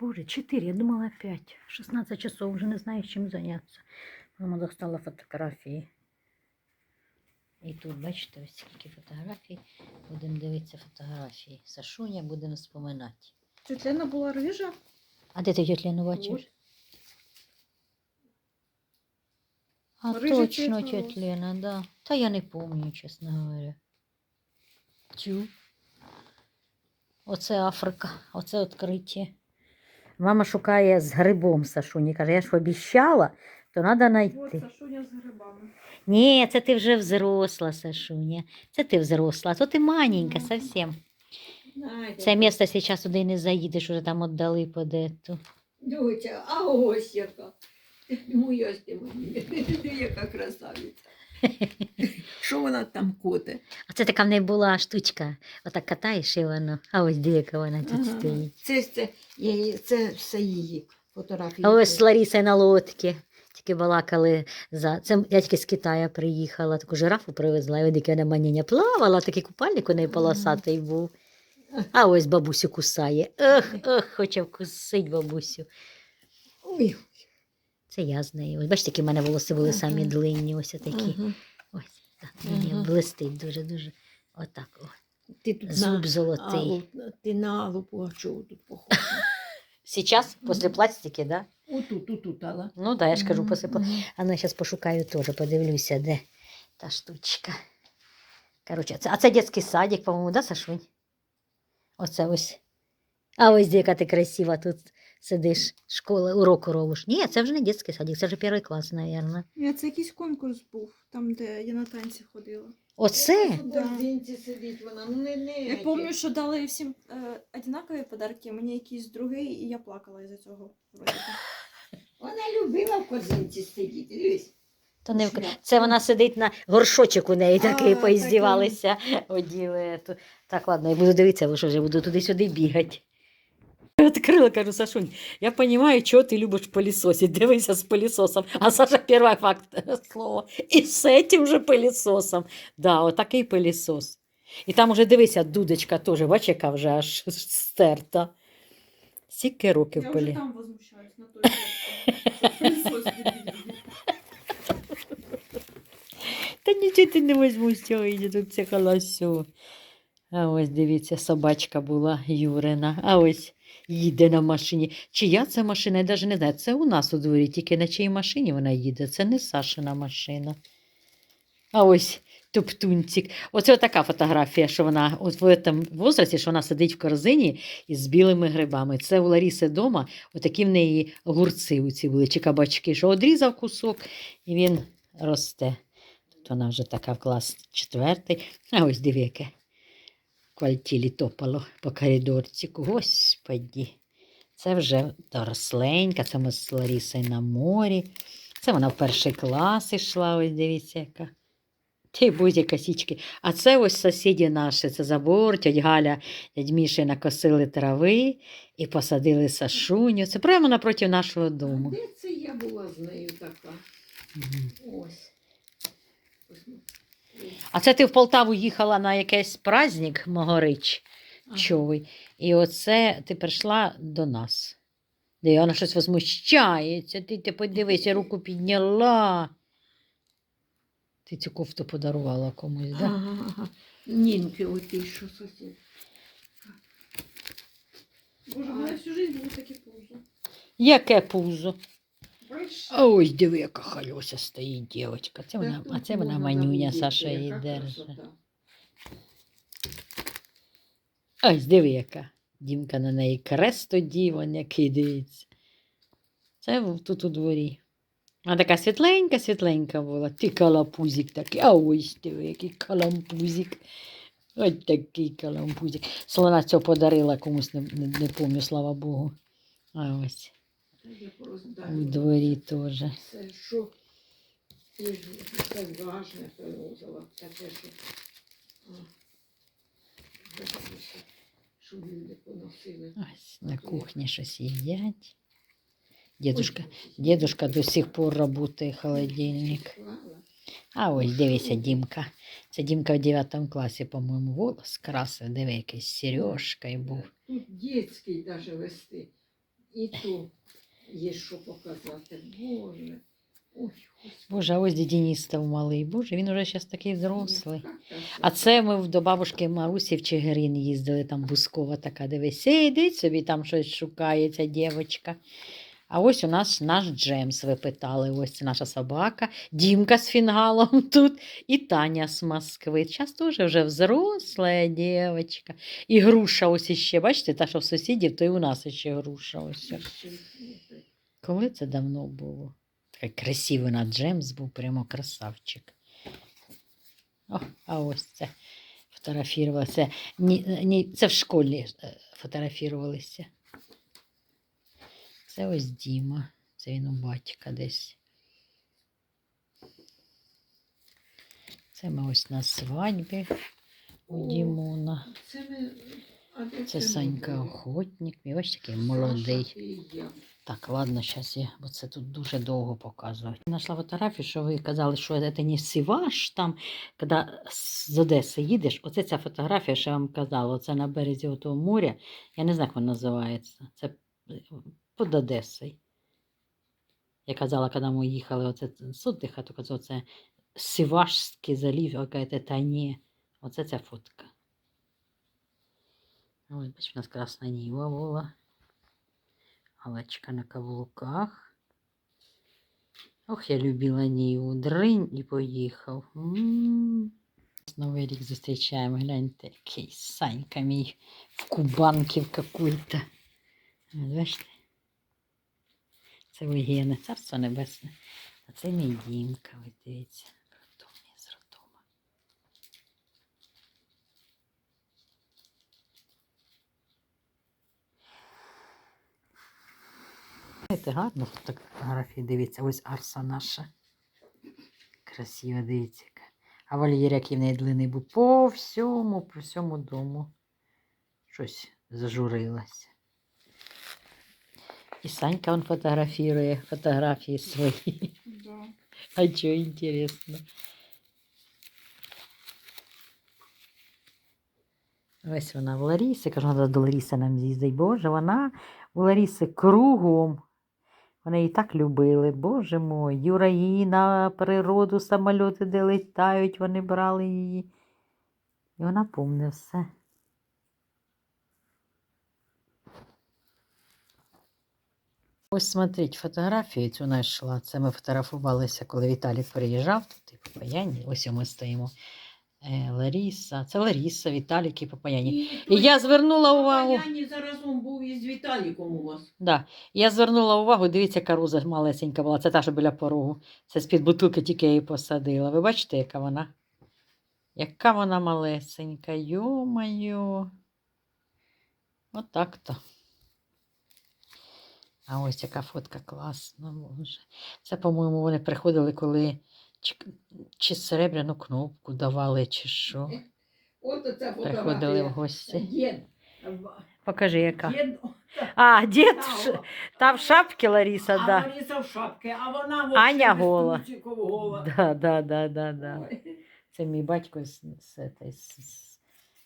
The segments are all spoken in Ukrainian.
Боже, 4, я думала 5. 16 часов, уже не знаю, чим зайнятися. Мама достала фотографії. І тут, бачите, ось скільки фотографій. Будемо дивитися фотографії. Сашуня будемо вспоминати. Тетяна була рижа. А де ти тетя бачиш? А Рижий точно цвіт волос. тетя Лена, да. Та я не помню, чесно говоря. Тю. Оце Африка, оце відкриття. Мама шукає з грибом Сашуні. Каже, я ж обіщала, то треба знайти. Сашуня з грибами. Ні, це ти вже взросла, Сашуня. Це ти взросла, а то ти маленька зовсім. Це місто зараз туди не заїдеш, уже там віддали по дету. Доча, а ось яка. Моя ж ти ти яка красавиця. Що вона там коте? А це така в неї була штучка. Отак катаєш і воно. А ось яка вона тут Ага. стоїть. Це, це, її- це все її фотографії. А ось з Ларісою на лодці. Тільки балакали за. Це я тільки з Китаю приїхала, таку жирафу привезла, і вона маніння плавала, такий купальник у неї полосатий був. А ось бабусю кусає. Ех, ех, хоче вкусить бабусю. Ой, Це я з нею. Бачите, які в мене волоси були самі длинні, ось такі. Так, Ага. блистить дуже-дуже. Отак. О. Ти тут Зуб на золотий. Аллу, ти на Аллу Пугачову тут похожа. Сейчас, після пластики, да? Отут, отут, Алла. Ну да, я ж кажу, Мгм, після пла- А ну, зараз пошукаю теж, подивлюся, де та штучка. Короче, це, а це дитячий садик, по-моєму, да, Сашунь? Оце ось. А ось яка ти красива тут сидиш, школа, уроку робиш. Ні, це вже не дитячий садик, це вже перший клас, мабуть. Ні, це якийсь конкурс був, там, де я на танці ходила. Оце? В корзинці сидить вона, ну не не. Я пам'ятаю, що дали всім е, однакові подарки, мені якийсь другий, і я плакала із-за цього. вроді би. Вона любила в корзинці сидіти. Дивись. То не... в- Це вона сидить на горшочок у неї такий, А, поіздівалися, оділи. ту- Так, ладно, я буду дивитися, бо що вже буду туди-сюди бігати. Відкрила, кажу, Сашунь, я розумію, чого ти любиш пилісосити. Дивися з пилісосом. А Саша перший факт слово. І з цим же пилісосом. Да, отакий пилісос. І там уже дивися, дудочка теж, бач, яка вже аж стерта. Скільки років Я вже пилі. там возмущаюсь на той дебільний. Та нічого ти не возьму з цього, іди тут це колосо. А ось дивіться, собачка була Юрина. А ось їде на машині. Чия це машина? Я навіть не знаю. Це у нас у дворі, тільки на чиїй машині вона їде. Це не Сашина машина. А ось топтунцік. Оце така фотографія, що вона от в цьому возрасті, що вона сидить в корзині із білими грибами. Це у Ларіси вдома, отакі в неї огурці у ці були, чи кабачки, що одрізав кусок, і він росте. Тут вона вже така в клас четвертий. А ось диви, квальтілі топало по коридорчику. Господі. Це вже доросленька, це ми з Ларісою на морі. Це вона в перший клас йшла, ось дивіться, яка. Ті бузі косічки. А це ось сусіді наші, це забор, тьоть Галя, дядь Міші накосили трави і посадили сашуню. Це прямо напроти нашого дому. Де це я була з нею така? Мгм. Ось. Ось. А це ти в Полтаву їхала на якийсь праздник Могорич Ага. човий. І оце ти прийшла до нас. Де вона щось возмущається. Ти, ти подивися, руку підняла. Ти цю кофту подарувала комусь, так? Да? Ага, ага. Нінки, оті, що сусід. Боже, у мене всю життя було таке пузо. Яке пузо? А ось диви, яка хальося стоїть дівчинка. Це вона, а це вона манюня, Саша її держить. Ось диви, яка. Дімка на неї крест тоді, вон який дивиться. Це тут у дворі. А така світленька, світленька була. Ти калапузик такий. А ось диви, який калампузик. Ось такий калампузик. Слона цього подарила комусь, не, не, не пам'ятаю, слава Богу. А ось у пороздаю. дворі теж. Це що? І Це важне привозила. Таке, що... а, таке, Що люди поносили. Ось на кухні щось їдять. Дідушка, дідушка до сих пор працює холодильник. А ось дивися, Дімка. Це Дімка в 9 класі, по-моєму, волос красив, диви, якийсь з сережкою був. Тут дітський навіть вести. І то є що показати. Боже. Ой, Боже, а ось де Деністов малий. Боже, він уже зараз такий взрослий. А це ми до бабушки Марусі в Чигирин їздили, там Бускова така, дивись, сидить собі там щось шукає ця дівчинка. А ось у нас наш Джемс, ви питали, ось наша собака, Дімка з фінгалом тут і Таня з Москви. Зараз теж вже взросла дівчинка. І груша ось іще, бачите, та, що в сусідів, то і у нас іще груша. Ось. Коли це давно було? Такий красивий на Джемс був, прямо красавчик. О, а ось це фотографувалося. Ні, ні, це в школі е, фотографувалися. Це ось Діма. Це він у батька десь. Це ми ось на свадьбі у Дімона. Це Санька охотник. І ось такий молодий. Так, ладно, зараз я, бо це тут дуже довго показувати. Нашла фотографію, що ви казали, що це не сиваш там, коли з Одеси їдеш. Оце ця фотографія, що я вам казала, оце на березі того моря. Я не знаю, як воно називається. Це е, під Одесою. Я казала, коли ми їхали, оце з отдиха, то казала, це Сивашський залів, яка це та ні. Оце ця фотка. Ось, бачиш, у нас красна ніва була. Галочка на каблуках. Ох, я любила Ніву. Дринь і поїхав. М. Новий рік зустрічаємо. Гляньте, який Санька мій в кубанки в какой-то. Бачите? Це Вигєне, царство небесне. А це мій Дімка, ось дивіться. Родом я з родома. Знаєте, гарно так фотографії, дивіться, ось арса наша. Красиво, дивіться. А вольєр, який в неї длинний був по всьому, по всьому дому. Щось зажурилося. І Санька он фотографірує фотографії свої. Да. А що інтересно. Ось вона в Ларісі. Кажу, треба до Ларіси нам з'їздить. Боже, вона у Ларіси кругом. Вони її так любили. Боже мой, Юра її на природу, самольоти, де літають, вони брали її. І вона помне все. Ось смотріть, фотографію цю знайшла. Це ми фотографувалися, коли Віталік приїжджав. Тут і Попаяні. Ось ми стоїмо. Е, Ларіса. Це Ларіса, Віталік і Попаяні. І я звернула увагу. Я зараз он був із Віталіком у вас. Да. Я звернула увагу, дивіться, яка роза малесенька була. Це та, що біля порогу. Це з-під бутилки тільки я її посадила. Ви бачите, яка вона? Яка вона малесенька. Йо-моє. Отак-то. А ось яка фотка класна. Боже. Це, по-моєму, вони приходили, коли чи, чи серебряну кнопку давали, чи що. От оця Приходили в гості. Дід. Покажи, яка. Дід. А, дід, в Та, в шапці Ларіса, а да. Лариса в шапці, а вона в Аня без гола. трусиків гола. Да, да, да, да, да. Ой. Це мій батько з, з, з, з,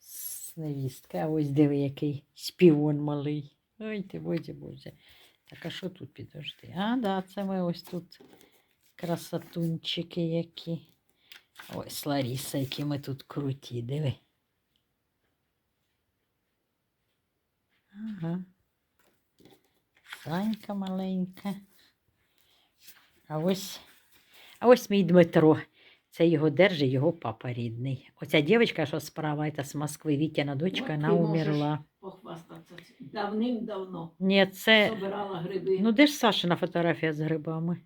з невістки. А ось диви, який шпіон малий. Ой ти, боже, боже. Так, а що тут підожди? А, да, це ми ось тут красотунчики які. Ось Ларіса, які ми тут круті, диви. Ага. Санька маленька. А ось, а ось мій Дмитро. Це його держить його папа рідний. Оця дівчинка, що справа, це з Москви, Вітяна дочка, вона умерла. Похвастатися. Давним-давно Ні, це. собирала гриби. Ну, де ж Сашина фотографія з грибами?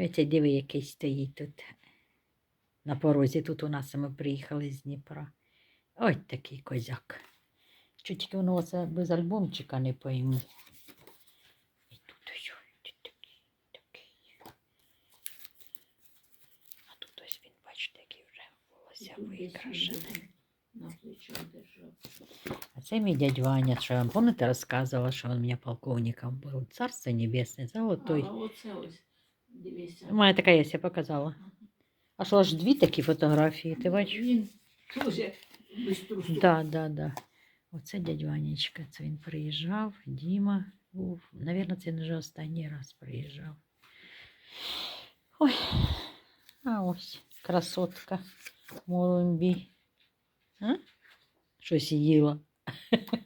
І оце диви, який стоїть тут. На порозі тут у нас ми приїхали з Дніпра. Ой, такий козяк. Чуть воно це без альбомчика не пойму. І тут ось такий, такий. А тут ось він, бачите, який вже волосся держав. А це мій дядь Ваня, що я вам пам'ятаєте, розказувала, що він у мене полковником був. Царство небесне, золотой. А оце ось, дивися. У мене така є, я показала. А що аж дві такі фотографії, ти бачиш? Він дуже без трусу. Да, да, да. Оце дядь Ванечка, це він приїжджав, Діма. був. Навірно, це не вже останній раз приїжджав. Ой, а ось красотка Моломбі. А? Щось їла.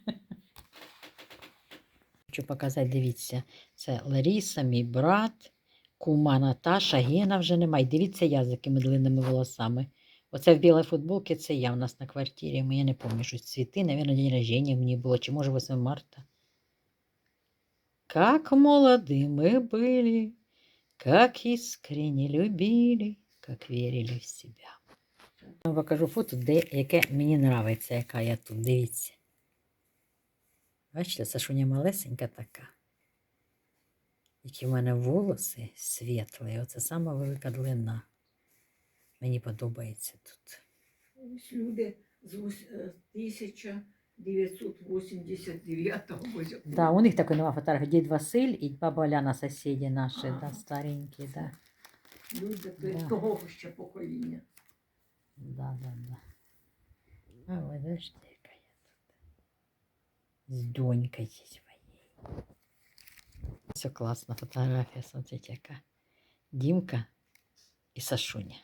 Хочу показати, дивіться, це Ларіса, мій брат, кума Наташа, Гена вже немає. Дивіться я з якими длинними волосами. Оце в білій футболці це я у нас на квартирі. Ми- Я не пам'ятаю, щось цвіти, навірно, день рождения мені було, чи може 8 марта. Как молоды мы были, как искренне любили, как верили в себя. Я вам покажу фото, де, яке мені подобається, яка я тут. Дивіться. Бачите, Сашуня малесенька така. Які в мене волоси світлі. Оце сама велика длина. Мені подобається тут. Ось люди з е, 1989 року. Да, у них такой нова фотографія. Дід Василь і баба Оляна, сусіди наші, да, старенькі, да. Люди Да. того ще покоління. Да, да, да. А вот бачите, яка я тут. З донькою своєю. Все класна фотографія, смотрите, яка. Дімка і Сашуня.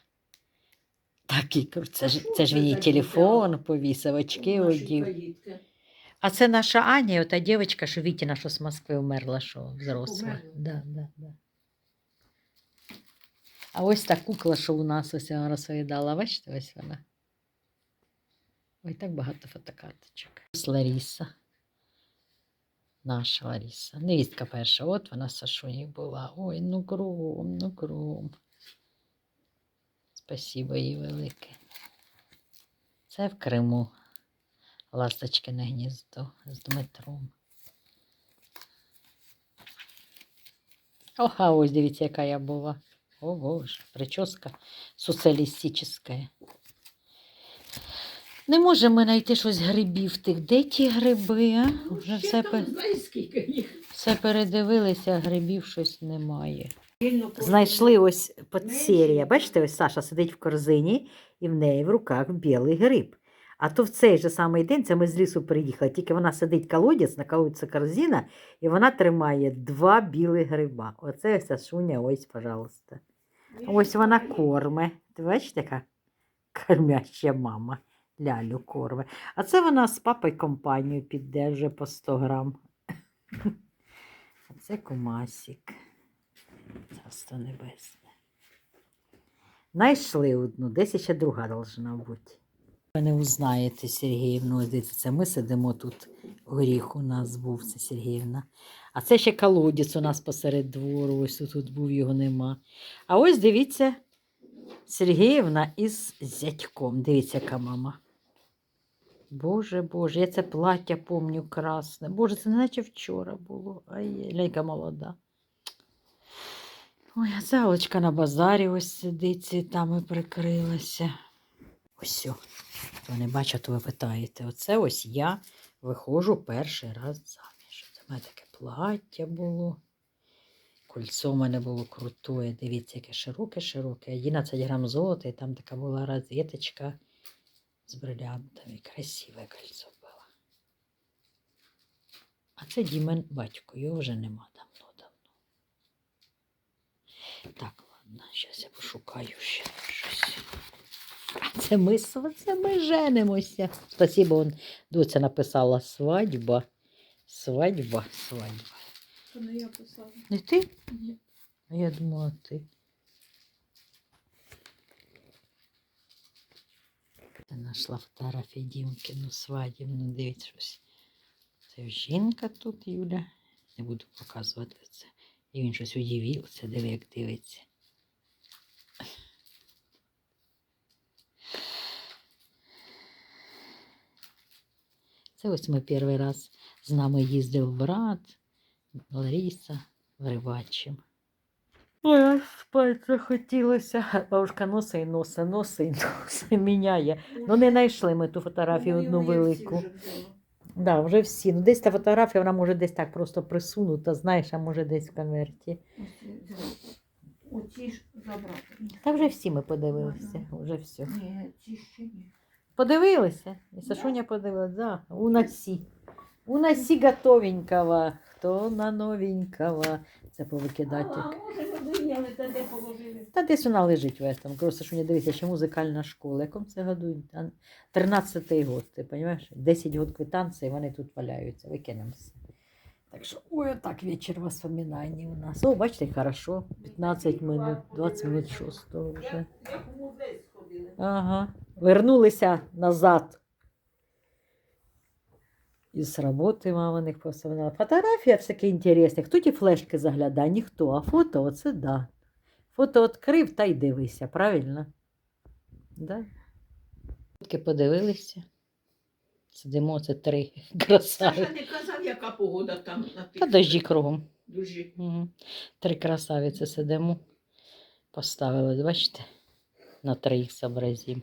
Такий крут. Це ж, це ж він їй телефон повісив, очки одів. А це наша Аня, ота дівчинка, що Вітіна, що з Москви вмерла, що взросла. Да, да, да. А ось та кукла, що у нас ось вона розповідала, бачите, ось вона. Ой, так багато фотокарточок. Ларіса. Наша Ларіса. Невістка перша. От вона з Сашунею була. Ой, ну кром, ну кром. Спасибо їй велике. Це в Криму. Ласточкине гніздо з Дмитром. Ох, а ось дивіться, яка я була. О, Боже, прическа соціалістична. Не можемо знайти щось грибів тих. Де ті гриби, а? Ну, Вже все, там, пе- знаєш, скільки їх. все передивилися, грибів щось немає. Знайшли ось подсерія. Бачите, ось Саша сидить в корзині і в неї в руках білий гриб. А то в цей же самий день це ми з лісу приїхали. Тільки вона сидить колодязь, на колодці корзина, і вона тримає два білих гриба. Оце ось Сашуня, ось, пожалуйста. Ось вона корме. Ти бачите, яка кормяща мама лялю корме. А це вона з папою компанію піде вже по 100 грам. А це кумасік. Царство небесне. Найшли одну, десь ще друга должна бути. Ви не узнаєте Сергіївну, дивіться, ми сидимо тут. Горіх у нас був, це Сергіївна. А це ще колодязь у нас посеред двору, ось тут був, його нема. А ось дивіться, Сергіївна із зятьком. Дивіться, яка мама. Боже, Боже, я це плаття помню красне. Боже, це не наче вчора було. Ай, ляйка молода. Ой, а ця Олечка на базарі ось сидить, цвітами прикрилася. Ось. Хто не бачить, то ви питаєте. Оце ось я виходжу перший раз заміж. Це в мене таке плаття було. Кольцо в мене було крутое. Дивіться, яке широке-широке. 11 грам золота, і там така була розеточка з брилянтами. Красиве кольцо було. А це Дімен батько, його вже нема давно-давно. Так, ладно, зараз я пошукаю ще щось. А це ми, це ми женимося. Спасибо, он доця написала свадьба. Свадьба, свадьба. Це не я писала. Не ти? Ні. А я думала, ти. Я знайшла фотографію Дімкину свадібну. Дивіться щось. Це жінка тут, Юля. Не буду показувати це. І він щось удивився, диви, як дивиться. Це ось ми перший раз з нами їздив брат, Лариса, Рибачим. Ой, аж спать захотілося. Бабушка носи і носи, носи і носи міняє. Ну не знайшли ми ту фотографію Вона одну всі велику. вже взяла. Да, вже всі. Ну, десь та фотографія, вона може десь так просто присунута, знаєш, а може десь в конверті. Ось. Оці ж забрати. Та вже всі ми подивилися, вже все. Ні, ці ще ні. Подивилися? І Сашуня подивилася, да. У нас всі. У нас всі готовенького. хто на новенького. Це повикидати. А, та де положили. Та десь вона лежить в этом. Просто що не дивися, ще музикальна школа. Якому це году? Та 13-й год, ти розумієш? 10 год квитанції, вони тут валяються, викинемо все. Так що, ой, так вечір воспоминаний у нас. О, бачите, хорошо. 15 минут, 20 минут 6 вже. Ага. Вернулися назад. Із роботи маминих поставила. Фотографія всяке інтересне. Хто ті флешки заглядає? Ніхто. А фото оце да. Фото відкрив та й дивися, правильно? Да? Тільки подивилися. Сидимо, це три красави. Саша не казав, яка погода там на тих. Та дожді кругом. Дужі. Угу. Три красавиці сидимо. Поставили, бачите, на троїх зобразім.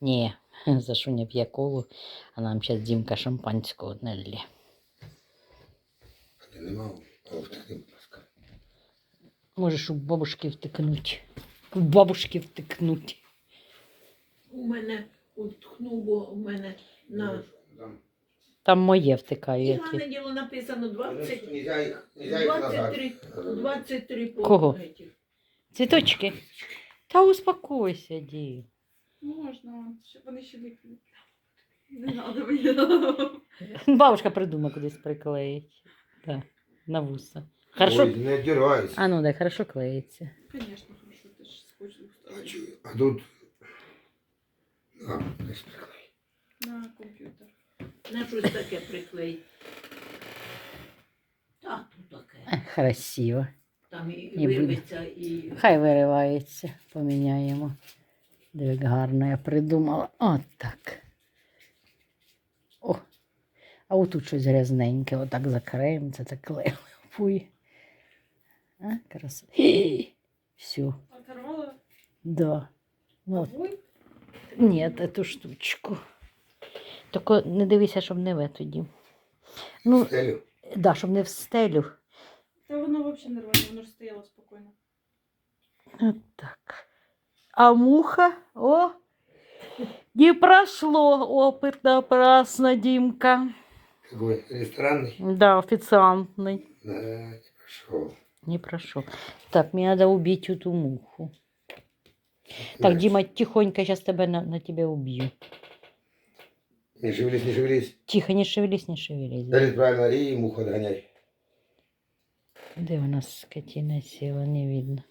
Ні, за що не п'є колу, а нам зараз Дімка шампанського налє. А ти не мав? О, втекни, будь ласка. Можеш у бабушки втикнуть. У бабушки втикнуть. У мене утхнув, бо у мене на Там. Там моє втикає. і Які. діло написано 20, Нельзя їх, нельзя їх назад. 23, 23 Кого? Цвіточки. Та успокойся, Дім. Можна, щоб вони ще викинуть. Не мені. Бабушка придумає кудись приклеїть. Да, на вуса. Хорошо. Ой, не дірвайся. А ну да, хорошо клеїться. Звісно, хорошо, ти ж скотч А, тут... А, десь приклей. На комп'ютер. На щось таке приклеїть. Так, тут таке. Ех, Красиво. Там і Не буде. вирветься, і Хай виривається, поміняємо. Як гарно я придумала. От так. О. А отут щось грязненьке, отак закриємо, це так. Фуй. А, краса. Все, Оторвала да. Ну, от. Ні, эту штучку. Тільки не дивися, щоб не в тоді. Ну, Стелю. да, щоб не в стелю. Та воно взагалі не рване, воно ж стояло спокійно. От так. А муха, о, не прошло опыт напрасно, Димка. Какой? Ресторанный? Да, официантный. Да, не пошел. Не прошел. Так, мне надо убить эту муху. Так, Дима, тихонько, сейчас тебя на, на тебя убью. Не шевелись, не шевелись. Тихо, не шевелись, не шевелись. Дали правильно, и муху догоняй. Где у нас скотина села, не видно.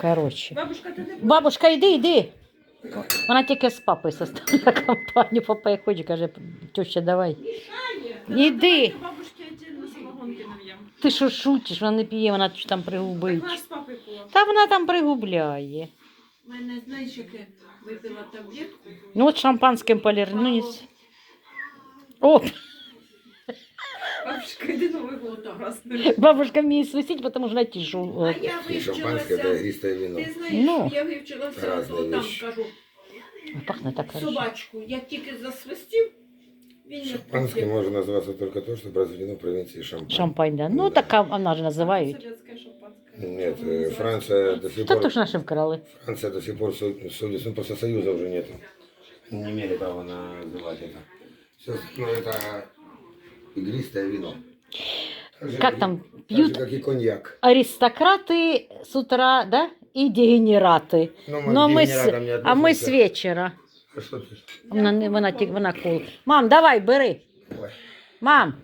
Короче. Бабушка, ти не Бабушка, йди, йди. Вона тільки з папою составила компанію. Папа як хоче, каже, теща, давай. Іди. Давайте бабушки отдельно самогонки нальємо. Ти що шутиш, вона не п'є, вона там Так пригубить. вона ж з папою пила. Та вона там пригубляє. в мене, знаєш, яке випила таблетку. Ну от шампанським полірнусь. О, Бабушка, йди новий год раз. бабушка вміє свистіть, тому що на тішу. А От. я И шампанское, это вивчилася. игристое вино. Ти знаєш, Ну. я вивчилася Разні то там, вещі. кажу, Пахне так хорошо. собачку. Як тільки засвистів, він не Шампанское может называться только то, что произведено в провинции Шампань. Шампань, да. Ну така вона ж називають. Советське шампанське. Нет, э, Франция до сих Та пор... то ж наші вкрали. Франция до сих пор су- судит, ну просто союза уже нет. Не имели права называть это. Все остальное это игристое вино. Так же, Как там Так п'ють же, как и коньяк. аристократи з утра, да? І дегенерати. Ну, Ну, ми дегенератам с- не А ми з относимся. вечора. А что ты? Вона, не- вона, ті- вона кол. Мам, давай, бери. Ой. Мам,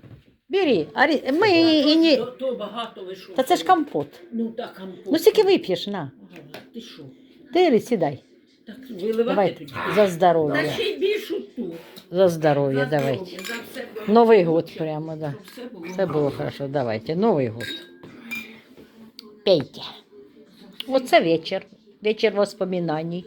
бери. Арі... Ми і, і ні. То, то багато ви що? Та це ж компот. Ну так, компот. Ну скільки вип'єш, на. Ага, Ти що? Ти сідай. Так, виливати Давай тоді? за Та здоров'я. ще й більшу ту. За здоров'я, За давайте. здоров'я, за все було. Новий год прямо, да. Все було. Хорошо. Давайте. Новий год. Пейте. Оце вечір. Вечір воспоминаний.